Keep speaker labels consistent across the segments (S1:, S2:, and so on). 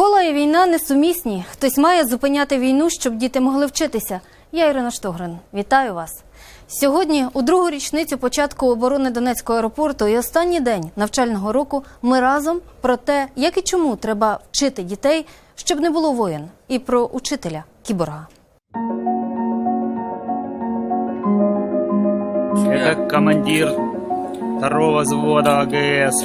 S1: Школа і війна несумісні. Хтось має зупиняти війну, щоб діти могли вчитися. Я Ірина Штогрин. Вітаю вас. Сьогодні, у другу річницю початку оборони Донецького аеропорту і останній день навчального року, ми разом про те, як і чому треба вчити дітей, щоб не було воєн, і про учителя кіборга.
S2: Это командир второго взвода АГС.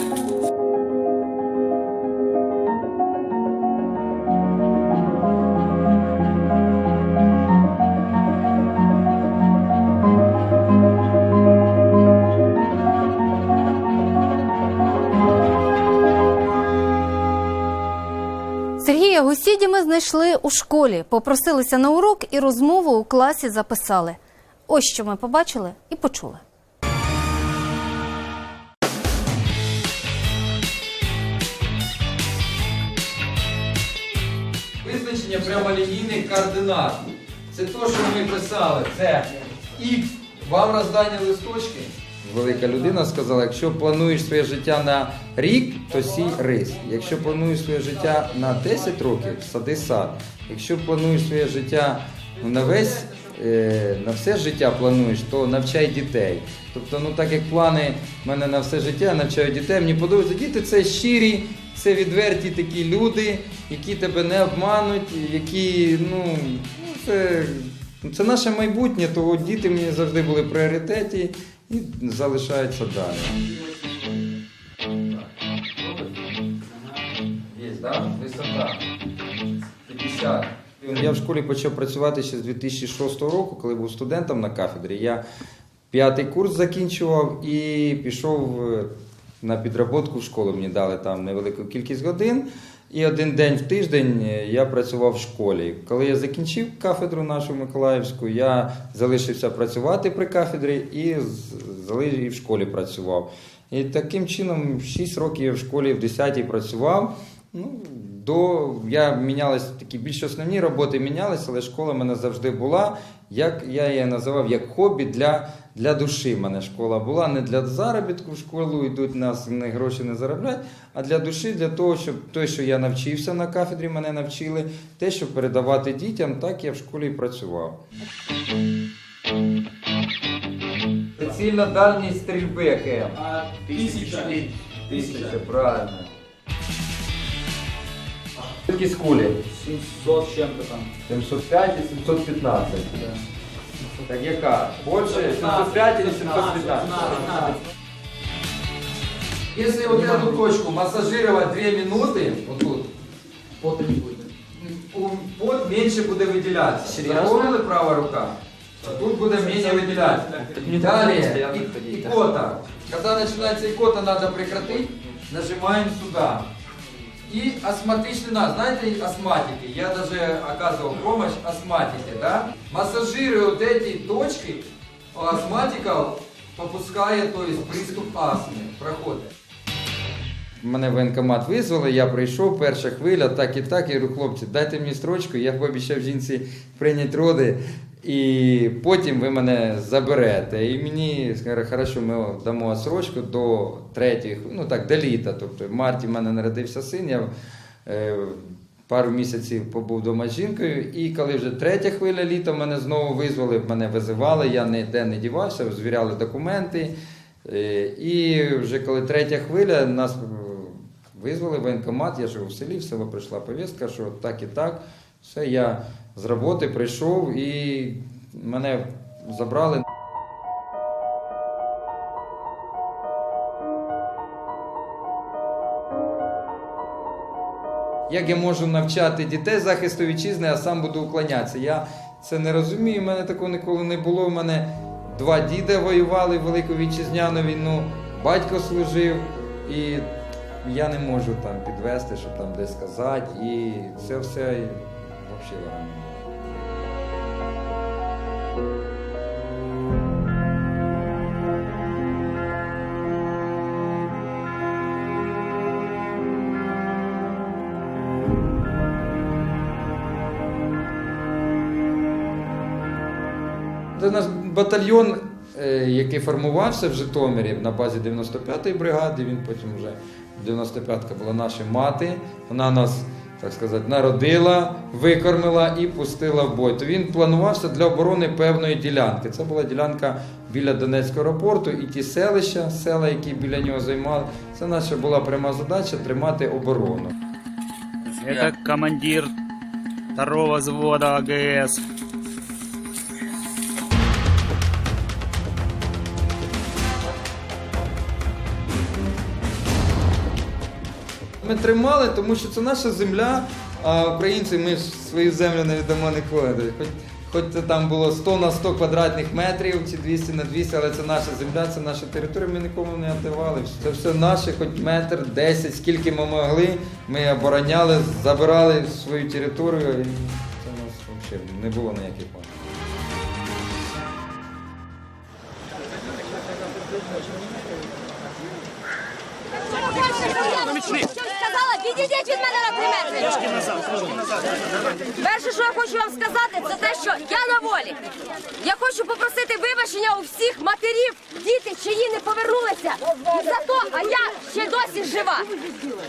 S1: Сергія Гусіді ми знайшли у школі, попросилися на урок і розмову у класі записали. Ось що ми побачили і почули.
S3: Визначення прямолінійних координат. Це те, що ми писали. Це і вам роздані листочки. Велика людина сказала, якщо плануєш своє життя на рік, то сій рис. Якщо плануєш своє життя на 10 років, сади сад. Якщо плануєш своє життя на весь е, на все життя плануєш, то навчай дітей. Тобто, ну так як плани в мене на все життя, навчаю дітей, мені подобається. Діти це щирі, це відверті такі люди, які тебе не обмануть, які, ну, це, це наше майбутнє, того діти мені завжди були в пріоритеті і залишаються далі. Є, так? Висота. 50. Я в школі почав працювати ще з 2006 року, коли був студентом на кафедрі. Я п'ятий курс закінчував і пішов е, на підроботку в школу. Мені дали там невелику кількість годин. І один день в тиждень е, я працював в школі. Коли я закінчив кафедру нашу Миколаївську, я залишився працювати при кафедрі і в школі працював. І таким чином 6 років я в школі в 10-й працював. Ну, до я мінялись такі більш основні роботи мінялись, але школа в мене завжди була. Як я її називав як хобі для, для душі. В мене школа була не для заробітку в школу йдуть нас не гроші не заробляють, а для душі, для того, щоб те, що я навчився на кафедрі, мене навчили, те, щоб передавати дітям, так я в школі і працював. Цільно дальність стрільби КМ.
S4: Тисяча.
S3: Тисяча, правильно. Швидкість кулі.
S4: 700 с чем-то там.
S3: 705 і 715. Так яка? Больше 705 или 715? Если вот эту точку массажировать 2 минуты, вот тут,
S4: Пота не будет.
S3: пот меньше буде виділятися. Запомнили права рука? Тут буде менше виділятися. Далее, и- икота. Когда начинается икота, надо прекратить. Нажимаем сюда. И астматичный нас, знаете, астматики, я даже оказывал помощь астматике, да? Массажируя вот эти точки, у астматиков попуская, то есть приступ астми, проходит. Мене в воєнкомат визвали, я прийшов, перша хвиля, так і так. Я говорю, хлопці, дайте мені строчку, я пообіцяв жінці прийняти роди, і потім ви мене заберете. І мені сказали, хорошо, ми дамо срочку до третьої, ну так, до літа. Тобто в марті в мене народився син, я е, пару місяців побув вдома з жінкою, і коли вже третя хвиля літа мене знову визвали, мене визивали, я ніде не дівався, звіряли документи. Е, І вже коли третя хвиля, нас визвали в воєнкомат, я живу в селі, в село прийшла повістка, що так і так. Все, я з роботи прийшов і мене забрали. Як я можу навчати дітей захисту вітчизни, а сам буду уклонятися? Я це не розумію. У мене такого ніколи не було. У мене два діда воювали в Велику вітчизняну війну, батько служив, і я не можу там підвести, щоб там десь сказати. І це все взагалі лагано. Це наш батальйон, е, який формувався в Житомирі на базі 95-ї бригади. Він потім вже 95-ка була наша мати. Вона нас так сказати, народила, викормила і пустила в бой. То він планувався для оборони певної ділянки. Це була ділянка біля Донецького аеропорту, і ті селища, села, які біля нього займали, це наша була пряма задача тримати оборону.
S2: Это командир второго взвода АГС.
S3: Ми тримали, тому що це наша земля, а українці ми ж свою землю не віддамо ніколи. Хоч, хоч це там було 100 на 100 квадратних метрів чи 200 на 200, але це наша земля, це наша територія, ми нікому не віддавали. Це все наше, хоч метр, 10, скільки ми могли, ми обороняли, забирали свою територію, і це у нас взагалі не було ніяких планів.
S5: Сказала, відійдіть від мене на три метри. Перше, що я хочу вам сказати, це те, що я на волі. Я хочу попросити вибачення у всіх матерів, діти, чиї не повернулися. І За то, а я ще досі жива.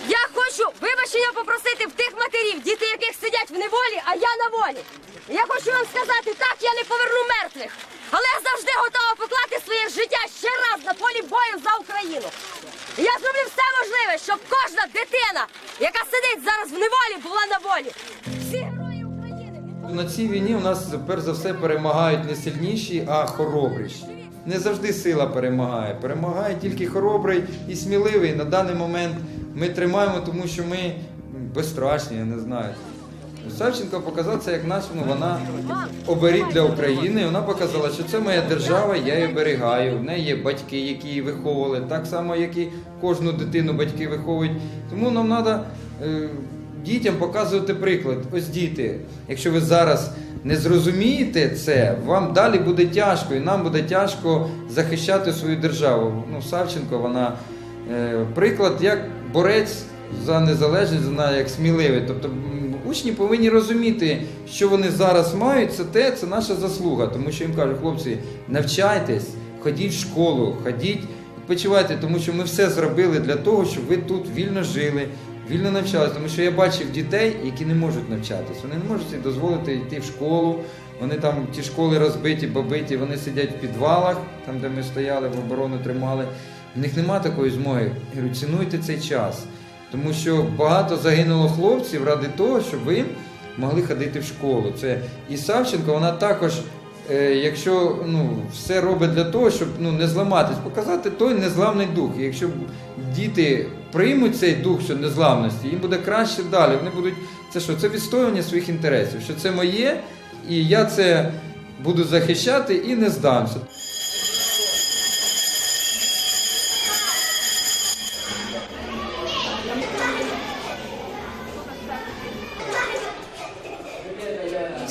S5: Я хочу вибачення попросити в тих матерів, діти яких сидять в неволі, а я на волі. Я хочу вам сказати, так я не поверну мертвих, але я завжди готова поклати своє життя ще раз на полі бою за Україну. Я зроблю все можливе, щоб кожна дитина, яка сидить зараз в неволі, була на волі. Всі герої України.
S3: На цій війні у нас перш за все перемагають не сильніші, а хоробріші. Не завжди сила перемагає. Перемагає тільки хоробрий і сміливий. На даний момент ми тримаємо, тому що ми безстрашні, я не знаю. Савченко показав це як наш, ну вона оберіг для України. Вона показала, що це моя держава, я її берегаю. В неї є батьки, які її виховували, так само, як і кожну дитину батьки виховують. Тому нам треба е, дітям показувати приклад. Ось діти, якщо ви зараз не зрозумієте це, вам далі буде тяжко, і нам буде тяжко захищати свою державу. Ну, Савченко, вона е, приклад як борець за незалежність, вона як сміливий. Тобто учні повинні розуміти, що вони зараз мають, це те, це наша заслуга. Тому що їм кажуть, хлопці, навчайтесь, ходіть в школу, ходіть, відпочивайте, тому що ми все зробили для того, щоб ви тут вільно жили. Вільно навчалися, тому що я бачив дітей, які не можуть навчатися. Вони не можуть собі дозволити йти в школу. Вони там ті школи розбиті, побиті, вони сидять в підвалах, там де ми стояли, в оборону тримали. В них нема такої змоги. Я говорю, цінуйте цей час. Тому що багато загинуло хлопців ради того, щоб ви могли ходити в школу. Це і Савченко, вона також, е, якщо ну, все робить для того, щоб ну, не зламатись, показати той незламний дух. І якщо діти приймуть цей дух що незламності, їм буде краще далі. Вони будуть це що? Це відстоювання своїх інтересів. Що це моє, і я це буду захищати і не здамся.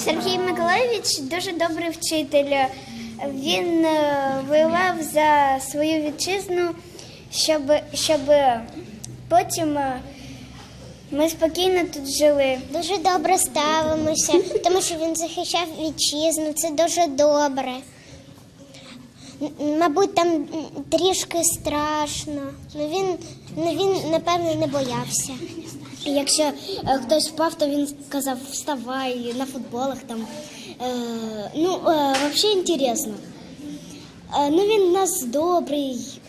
S6: Сергій Миколаївич дуже добрий вчитель. Він е, воював за свою вітчизну, щоб, щоб потім е, ми спокійно тут жили.
S7: Дуже добре ставимося, тому що він захищав вітчизну. Це дуже добре. Мабуть, там трішки страшно. Ну він, ну він напевно не боявся.
S6: Якщо е, хтось впав, то він казав вставай на футболах там. Е, ну, е, взагалі інтересно. Е, ну він у нас добрий.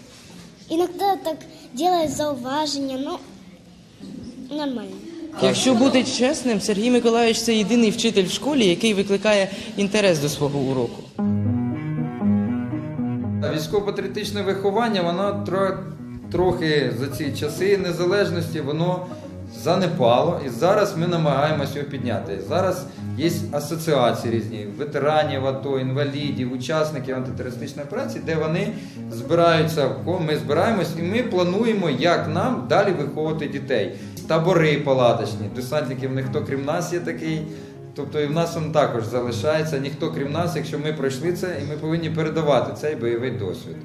S6: Іноді так робить зауваження, ну нормально.
S8: Якщо бути чесним, Сергій Миколаївич це єдиний вчитель в школі, який викликає інтерес до свого уроку.
S3: Військово-патріотичне виховання, воно трохи за ці часи незалежності, воно занепало. І зараз ми намагаємося його підняти. Зараз є асоціації різні ветеранів АТО, інвалідів, учасників антитерористичної операції, де вони збираються, в ми збираємось, і ми плануємо, як нам далі виховувати дітей. Табори палаточні, десантників ніхто крім нас є такий. Тобто і в нас він також залишається ніхто крім нас, якщо ми пройшли це, і ми повинні передавати цей бойовий досвід.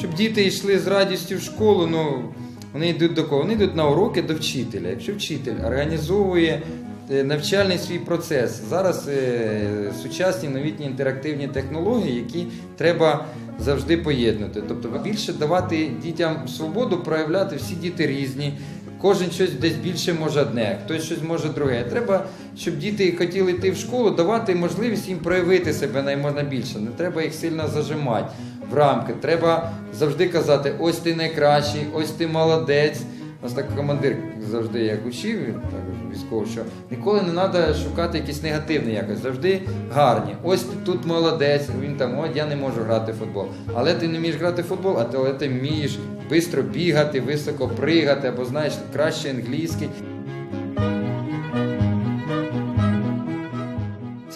S3: Щоб діти йшли з радістю в школу, ну вони йдуть до кого? Вони йдуть на уроки до вчителя. Якщо вчитель організовує е, навчальний свій процес. Зараз е, сучасні новітні інтерактивні технології, які треба завжди поєднувати. Тобто більше давати дітям свободу проявляти, всі діти різні. Кожен щось десь більше може одне, хтось щось може друге. Треба, щоб діти хотіли йти в школу, давати можливість їм проявити себе найможна більше. Не треба їх сильно зажимати в рамки. Треба завжди казати: ось ти найкращий, ось ти молодець. У нас так командир завжди як учив, також військовий, що ніколи не треба шукати якісь негативні якось, завжди гарні. Ось тут молодець, він там, от я не можу грати в футбол. Але ти не вмієш грати в футбол, а ти, але ти вмієш швидко бігати, високо пригати, або знаєш краще англійський.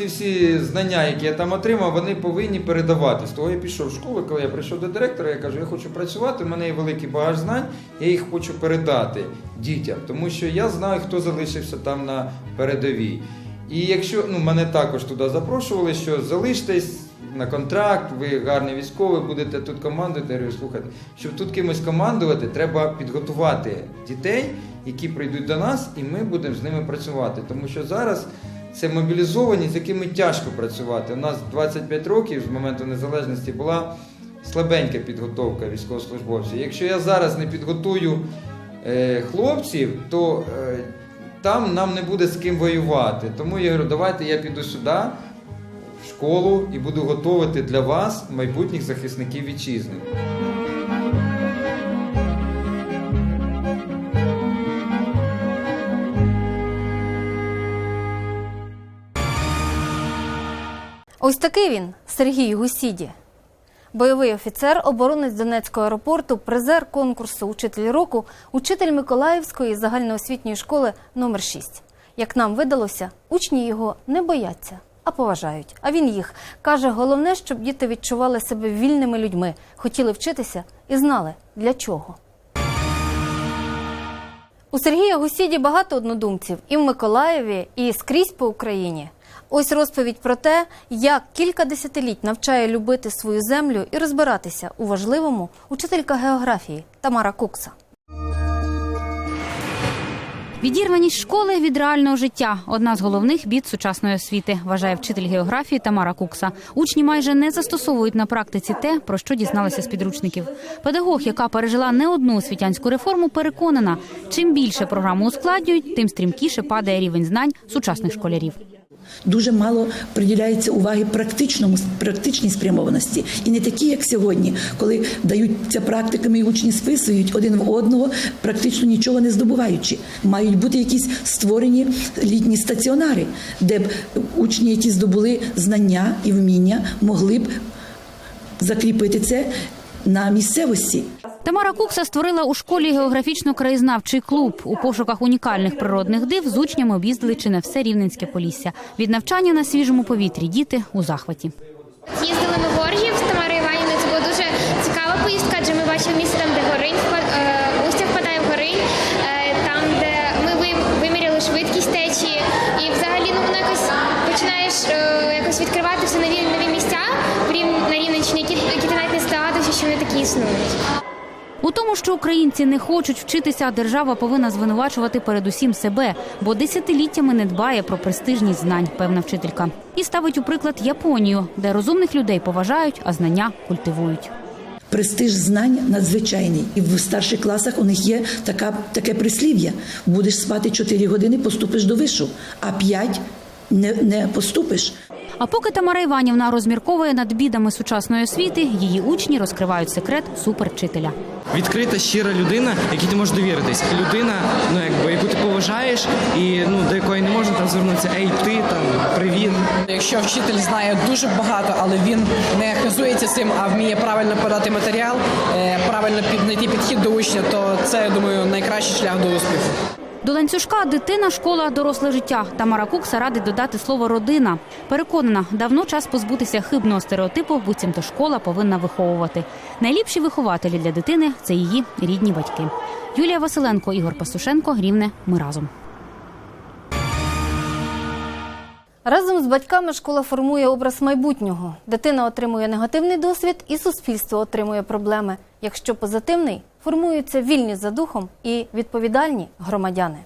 S3: Ці всі знання, які я там отримав, вони повинні передаватись. Того я пішов в школу, коли я прийшов до директора, я кажу, я хочу працювати, у мене є великий багаж знань, я їх хочу передати дітям, тому що я знаю, хто залишився там на передовій. І якщо ну, мене також туди запрошували, що залиштесь на контракт, ви гарний військовий, будете тут командувати. Я говорю, слухайте, щоб тут кимось командувати, треба підготувати дітей, які прийдуть до нас, і ми будемо з ними працювати. Тому що зараз це мобілізовані, з якими тяжко працювати. У нас 25 років з моменту незалежності була слабенька підготовка військовослужбовців. Якщо я зараз не підготую е, хлопців, то е, там нам не буде з ким воювати. Тому я говорю, давайте я піду сюди, в школу, і буду готувати для вас майбутніх захисників вітчизни.
S1: Ось такий він Сергій Гусіді. Бойовий офіцер, оборонець Донецького аеропорту, призер конкурсу Учитель року, учитель Миколаївської загальноосвітньої школи номер 6 Як нам видалося, учні його не бояться, а поважають. А він їх каже: головне, щоб діти відчували себе вільними людьми, хотіли вчитися і знали для чого. У Сергія Гусіді багато однодумців і в Миколаєві, і скрізь по Україні. Ось розповідь про те, як кілька десятиліть навчає любити свою землю і розбиратися у важливому учителька географії Тамара Кукса.
S9: Відірваність школи від реального життя одна з головних бід сучасної освіти, вважає вчитель географії Тамара Кукса. Учні майже не застосовують на практиці те, про що дізналися з підручників. Педагог, яка пережила не одну освітянську реформу, переконана, чим більше програму ускладнюють, тим стрімкіше падає рівень знань сучасних школярів.
S10: Дуже мало приділяється уваги практичному практичній спрямованості, і не такі, як сьогодні, коли даються практиками і учні списують один в одного, практично нічого не здобуваючи. Мають бути якісь створені літні стаціонари, де б учні, які здобули знання і вміння, могли б закріпити це на місцевості.
S9: Тамара Кукса створила у школі географічно-краєзнавчий клуб. У пошуках унікальних природних див з учнями об'їздили чи не все рівненське полісся. Від навчання на свіжому повітрі діти у захваті.
S11: Їздили ми існують.
S9: У тому, що українці не хочуть вчитися, держава повинна звинувачувати передусім себе, бо десятиліттями не дбає про престижність знань, певна вчителька. І ставить у приклад Японію, де розумних людей поважають, а знання культивують.
S10: Престиж знань надзвичайний, і в старших класах у них є така таке прислів'я: будеш спати 4 години, поступиш до вишу, а 5 не, не поступиш.
S9: А поки Тамара Іванівна розмірковує над бідами сучасної освіти, її учні розкривають секрет супервчителя.
S12: відкрита, щира людина, якій ти можеш довіритись. Людина, ну якби яку ти поважаєш, і ну до якої не можна там звернутися, ей, ти там привіт.
S13: Якщо вчитель знає дуже багато, але він не хизується цим, а вміє правильно подати матеріал, е, правильно піднайти підхід до учня, то це я думаю найкращий шлях до успіху.
S9: До ланцюжка дитина, школа, доросле життя. Тамара Кукса радить додати слово родина. Переконана, давно час позбутися хибного стереотипу, буцімто школа повинна виховувати. Найліпші вихователі для дитини це її рідні батьки. Юлія Василенко, Ігор Пастушенко, Рівне. Ми разом.
S1: Разом з батьками школа формує образ майбутнього. Дитина отримує негативний досвід, і суспільство отримує проблеми. Якщо позитивний, формуються вільні за духом і відповідальні громадяни.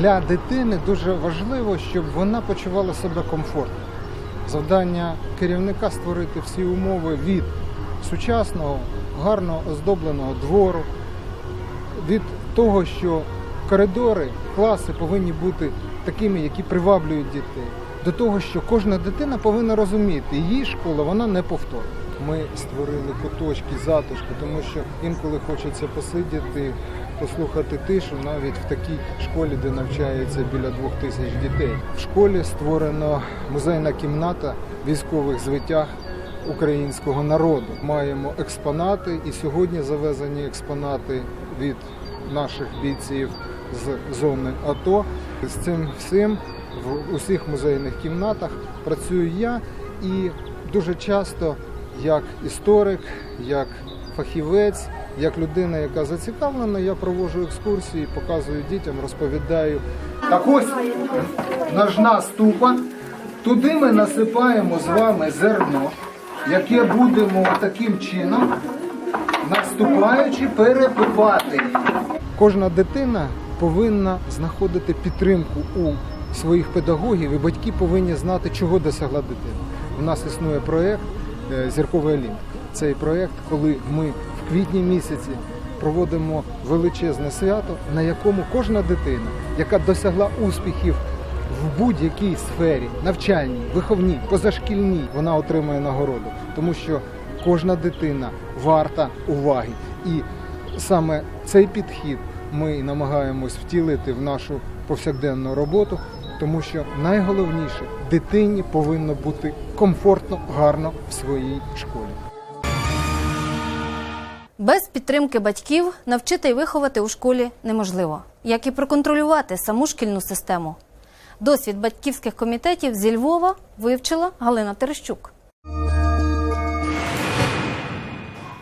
S14: Для дитини дуже важливо, щоб вона почувала себе комфортно. Завдання керівника створити всі умови від сучасного, гарно оздобленого двору, від того, що коридори, класи повинні бути такими, які приваблюють дітей, до того, що кожна дитина повинна розуміти, її школа вона не повторна. Ми створили куточки, затишку, тому що інколи хочеться посидіти, послухати тишу навіть в такій школі, де навчається біля двох тисяч дітей. В школі створено музейна кімната військових звитяг українського народу. Маємо експонати, і сьогодні завезені експонати від наших бійців з зони АТО. З цим всім в усіх музейних кімнатах працюю я і дуже часто як історик, як фахівець, як людина, яка зацікавлена, я проводжу екскурсії, показую дітям, розповідаю. Так ось ножна ступа. Туди ми насипаємо з вами зерно, яке будемо таким чином, наступаючи, перепивати. Кожна дитина повинна знаходити підтримку у своїх педагогів, і батьки повинні знати, чого досягла дитина. У нас існує проєкт е, Зірковий Олімп. Цей проєкт, коли ми квітні місяці проводимо величезне свято, на якому кожна дитина, яка досягла успіхів в будь-якій сфері, навчальній, виховній, позашкільній, вона отримує нагороду, тому що кожна дитина варта уваги. І саме цей підхід ми намагаємось втілити в нашу повсякденну роботу, тому що найголовніше дитині повинно бути комфортно, гарно в своїй школі.
S1: Без підтримки батьків навчити і виховати у школі неможливо, як і проконтролювати саму шкільну систему. Досвід батьківських комітетів зі Львова вивчила Галина Терещук.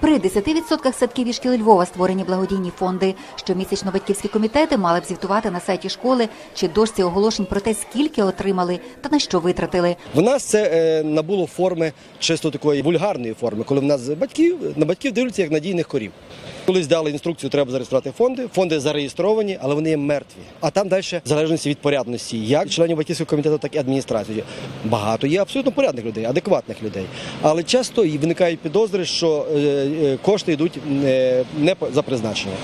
S15: При 10% садків і шкіл Львова створені благодійні фонди. Щомісячно батьківські комітети мали б звітувати на сайті школи чи дошці оголошень про те, скільки отримали та на що витратили.
S16: В нас це е, набуло форми чисто такої вульгарної форми, коли в нас батьків на батьків дивляться як надійних корів. Колись дали інструкцію, треба зареєструвати фонди. Фонди зареєстровані, але вони є мертві. А там далі в залежності від порядності, як членів батьківського комітету, так і адміністрації. Багато є абсолютно порядних людей, адекватних людей. Але часто виникають підозри, що е, е, кошти йдуть е, не за призначенням.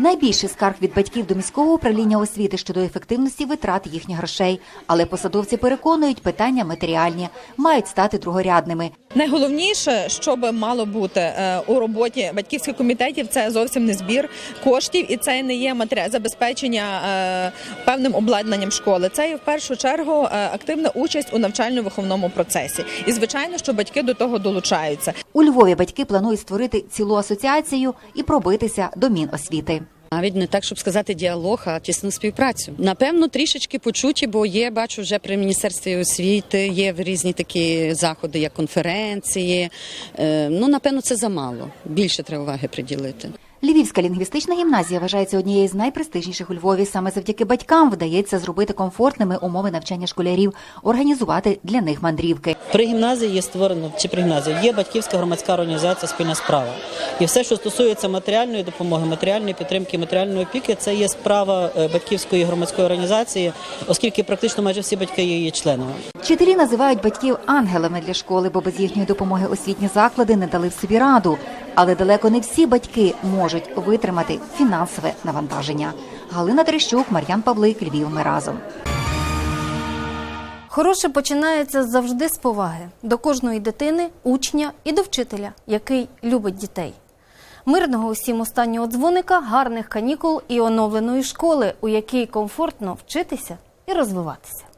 S15: Найбільше скарг від батьків до міського управління освіти щодо ефективності витрат їхніх грошей. Але посадовці переконують, питання матеріальні мають стати другорядними.
S17: Найголовніше, що би мало бути е, у роботі батьківських комітетів, це зовсім не збір коштів, і це не є забезпечення е, певним обладнанням школи. Це є в першу чергу е, активна участь у навчально-виховному процесі. І звичайно, що батьки до того долучаються.
S15: У Львові батьки планують створити цілу асоціацію і пробитися до Міносвіти.
S18: Навіть не так, щоб сказати діалог, а тісну співпрацю. Напевно, трішечки почуті, бо є, бачу, вже при міністерстві освіти є різні такі заходи, як конференції. Е, ну, напевно, це замало. Більше треба уваги приділити.
S15: Львівська лінгвістична гімназія вважається однією з найпрестижніших у Львові. Саме завдяки батькам вдається зробити комфортними умови навчання школярів, організувати для них мандрівки.
S19: При гімназії є створено чи при гімназії є батьківська громадська організація спільна справа. І все, що стосується матеріальної допомоги, матеріальної підтримки, матеріальної опіки, це є справа е, батьківської громадської організації, оскільки практично майже всі батьки є її членами.
S15: Вчителі називають батьків ангелами для школи, бо без їхньої допомоги освітні заклади не дали в собі раду. Але далеко не всі батьки можуть витримати фінансове навантаження. Галина Терещук, Мар'ян Павлик, Львів. Ми разом.
S1: Хороше починається завжди з поваги до кожної дитини, учня і до вчителя, який любить дітей. Мирного усім останнього дзвоника, гарних канікул і оновленої школи, у якій комфортно вчитися і розвиватися.